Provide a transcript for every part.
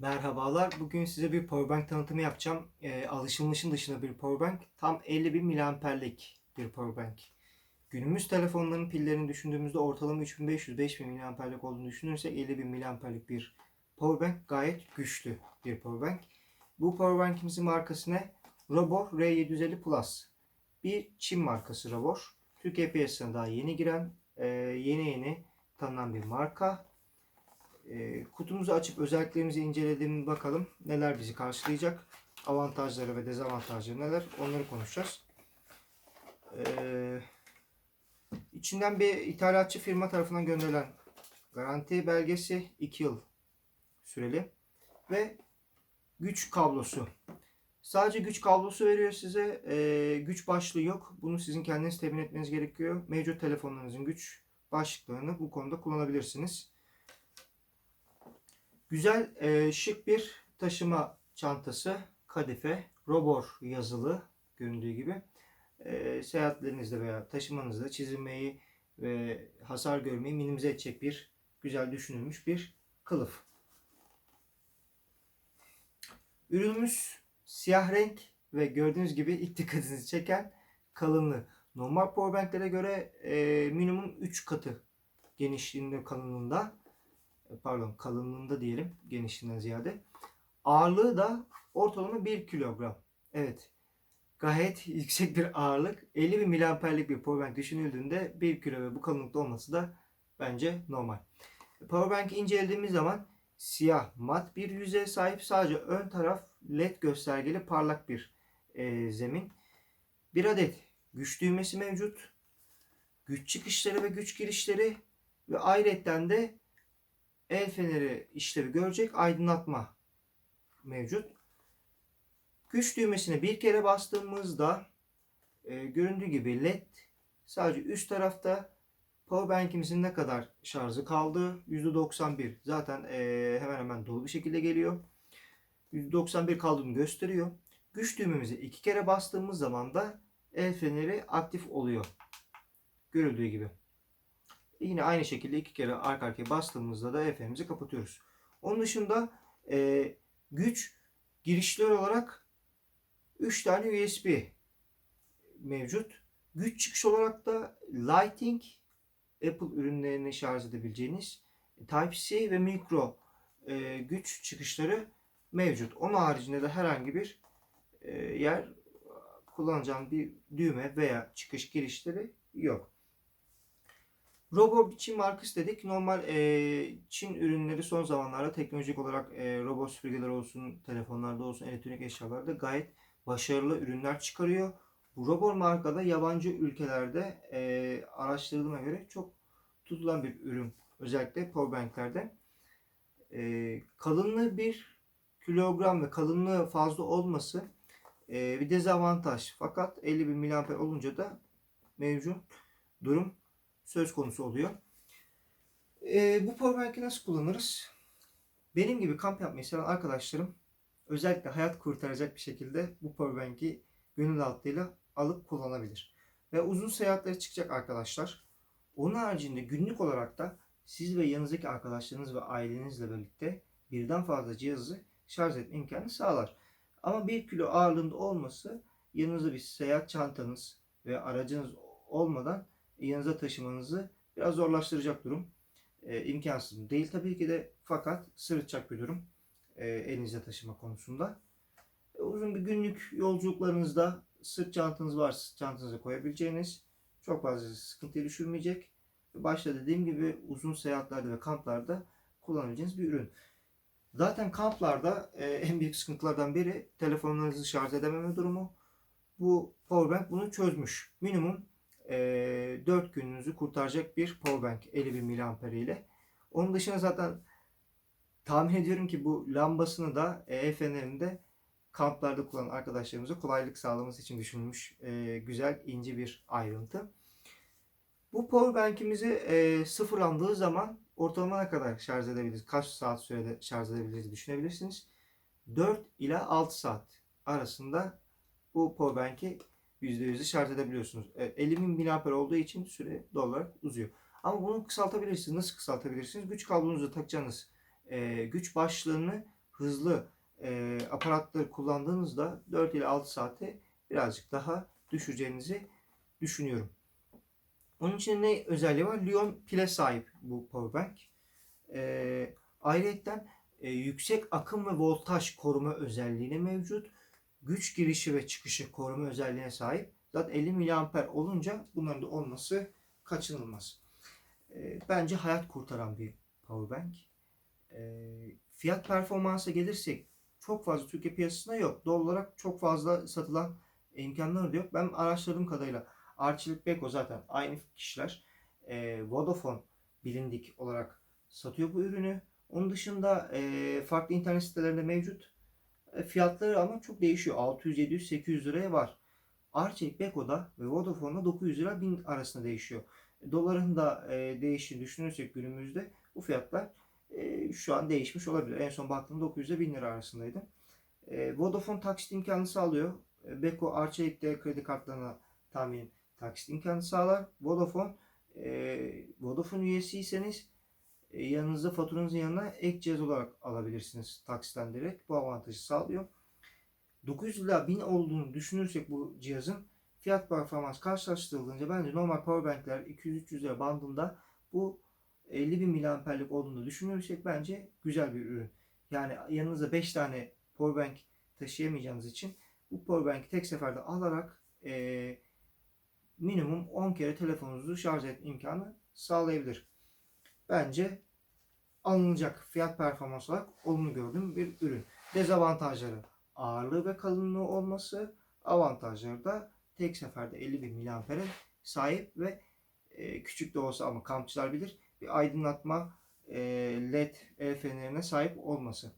Merhabalar. Bugün size bir powerbank tanıtımı yapacağım. Ee, alışılmışın dışında bir powerbank. Tam 50.000 miliamperlik bir powerbank. Günümüz telefonların pillerini düşündüğümüzde ortalama 3500-5000 miliamperlik olduğunu düşünürsek 50.000 miliamperlik bir powerbank gayet güçlü bir powerbank. Bu powerbankimizin markası ne? Robor R750 Plus. Bir Çin markası Robor. Türkiye piyasasına daha yeni giren, e, yeni yeni tanınan bir marka. E, kutumuzu açıp özelliklerimizi incelediğimiz bakalım neler bizi karşılayacak. Avantajları ve dezavantajları neler onları konuşacağız. E, içinden bir ithalatçı firma tarafından gönderilen garanti belgesi 2 yıl süreli ve güç kablosu. Sadece güç kablosu veriyor size. E, güç başlığı yok. Bunu sizin kendiniz temin etmeniz gerekiyor. Mevcut telefonlarınızın güç başlıklarını bu konuda kullanabilirsiniz. Güzel, e, şık bir taşıma çantası, kadife, robor yazılı göründüğü gibi. E, seyahatlerinizde veya taşımanızda çizilmeyi ve hasar görmeyi minimize edecek bir güzel düşünülmüş bir kılıf. Ürünümüz siyah renk ve gördüğünüz gibi ilk dikkatinizi çeken kalınlığı. Normal powerbanklere göre e, minimum 3 katı genişliğinde kalınlığında pardon kalınlığında diyelim genişliğinden ziyade. Ağırlığı da ortalama 1 kilogram. Evet. Gayet yüksek bir ağırlık. 50 bin miliamperlik bir powerbank düşünüldüğünde 1 kilo ve bu kalınlıkta olması da bence normal. Powerbank'i incelediğimiz zaman siyah mat bir yüzeye sahip sadece ön taraf led göstergeli parlak bir e, zemin. Bir adet güç düğmesi mevcut. Güç çıkışları ve güç girişleri ve ayrıca de el feneri işlevi görecek aydınlatma mevcut. Güç düğmesine bir kere bastığımızda e, göründüğü gibi led sadece üst tarafta powerbank'imizin ne kadar şarjı kaldı %91 zaten e, hemen hemen dolu bir şekilde geliyor. %91 kaldığını gösteriyor. Güç düğmemizi iki kere bastığımız zaman da el feneri aktif oluyor. Görüldüğü gibi. Yine aynı şekilde iki kere arka arkaya bastığımızda da FM'imizi kapatıyoruz. Onun dışında e, güç girişler olarak 3 tane USB mevcut. Güç çıkış olarak da Lighting Apple ürünlerini şarj edebileceğiniz Type-C ve mikro e, güç çıkışları mevcut. Onun haricinde de herhangi bir e, yer kullanacağım bir düğme veya çıkış girişleri yok. Robo Çin markası dedik. Normal e, Çin ürünleri son zamanlarda teknolojik olarak e, robot süpürgeler olsun, telefonlarda olsun, elektronik eşyalarda gayet başarılı ürünler çıkarıyor. Bu Robot markada yabancı ülkelerde e, araştırıldığına göre çok tutulan bir ürün. Özellikle powerbanklerde. E, kalınlığı 1 kilogram ve kalınlığı fazla olması e, bir dezavantaj. Fakat 50 bin olunca da mevcut durum söz konusu oluyor. E, bu powerbank'i nasıl kullanırız? Benim gibi kamp yapmayı seven arkadaşlarım özellikle hayat kurtaracak bir şekilde bu powerbank'i gönül rahatlığıyla alıp kullanabilir. Ve uzun seyahatlere çıkacak arkadaşlar. Onun haricinde günlük olarak da siz ve yanınızdaki arkadaşlarınız ve ailenizle birlikte birden fazla cihazı şarj etme imkanı sağlar. Ama 1 kilo ağırlığında olması yanınızda bir seyahat çantanız ve aracınız olmadan yanınıza taşımanızı biraz zorlaştıracak durum. E, imkansız değil tabii ki de fakat sırıtacak bir durum e, elinizde taşıma konusunda. E, uzun bir günlük yolculuklarınızda sırt çantanız varsa sırt çantanıza koyabileceğiniz çok fazla sıkıntıya düşürmeyecek. Başta dediğim gibi uzun seyahatlerde ve kamplarda kullanabileceğiniz bir ürün. Zaten kamplarda e, en büyük sıkıntılardan biri telefonlarınızı şarj edememe durumu. Bu powerbank bunu çözmüş. Minimum e, 4 gününüzü kurtaracak bir powerbank 50 mAh ile. Onun dışında zaten tahmin ediyorum ki bu lambasını da e, el fenerini de kamplarda kullanan arkadaşlarımıza kolaylık sağlaması için düşünülmüş e, güzel ince bir ayrıntı. Bu powerbank'imizi e, sıfırlandığı zaman ortalama ne kadar şarj edebiliriz, kaç saat sürede şarj edebiliriz düşünebilirsiniz. 4 ila 6 saat arasında bu powerbank'i %100'ü şarj edebiliyorsunuz. E, 50 bin mAh olduğu için süre doğal uzuyor. Ama bunu kısaltabilirsiniz. Nasıl kısaltabilirsiniz? Güç kablonuzu takacağınız e, güç başlığını hızlı e, aparatları kullandığınızda 4 ile 6 saate birazcık daha düşeceğinizi düşünüyorum. Onun için ne özelliği var? Lion pile sahip bu powerbank. E, ayrıca e, yüksek akım ve voltaj koruma özelliğine mevcut. Güç girişi ve çıkışı koruma özelliğine sahip. Zaten 50 mAh olunca bunların da olması kaçınılmaz. E, bence hayat kurtaran bir powerbank. E, fiyat performansa gelirsek çok fazla Türkiye piyasasında yok. Doğal olarak çok fazla satılan imkanları da yok. Ben araştırdığım kadarıyla Arçelik Beko zaten aynı kişiler. E, Vodafone bilindik olarak satıyor bu ürünü. Onun dışında farklı internet sitelerinde mevcut. E, fiyatları ama çok değişiyor. 600, 700, 800 liraya var. Arçelik Beko'da ve Vodafone'da 900 lira 1000 arasında değişiyor. Doların da e, değiştiğini düşünürsek günümüzde bu fiyatlar e, şu an değişmiş olabilir. En son baktığımda 900 ile 1000 lira arasındaydı. E, Vodafone taksit imkanı sağlıyor. E, Beko Arçelik'te kredi kartlarına tahmin taksit imkanı sağlar. Vodafone e, Vodafone üyesiyseniz e, yanınızda faturanızın yanına ek cihaz olarak alabilirsiniz taksitlendirerek. Bu avantajı sağlıyor. 900 ila 1000 olduğunu düşünürsek bu cihazın fiyat performans karşılaştırıldığınca bence normal powerbankler 200-300 lira bandında bu 50 bin miliamperlik olduğunu düşünürsek bence güzel bir ürün. Yani yanınızda 5 tane powerbank taşıyamayacağınız için bu powerbank'i tek seferde alarak e, minimum 10 kere telefonunuzu şarj etme imkanı sağlayabilir. Bence alınacak fiyat performans olarak olumlu gördüğüm bir ürün. Dezavantajları ağırlığı ve kalınlığı olması, avantajları da tek seferde 50 bin miliampere sahip ve e, küçük de olsa ama kampçılar bilir bir aydınlatma e, led el fenerine sahip olması.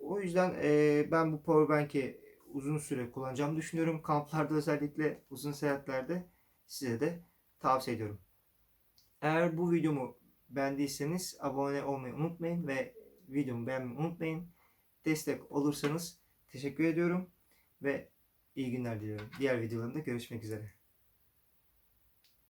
O yüzden e, ben bu powerbank'i uzun süre kullanacağımı düşünüyorum. Kamplarda özellikle uzun seyahatlerde size de tavsiye ediyorum. Eğer bu videomu beğendiyseniz abone olmayı unutmayın ve videomu beğenmeyi unutmayın. Destek olursanız teşekkür ediyorum ve iyi günler diliyorum. Diğer videolarında görüşmek üzere.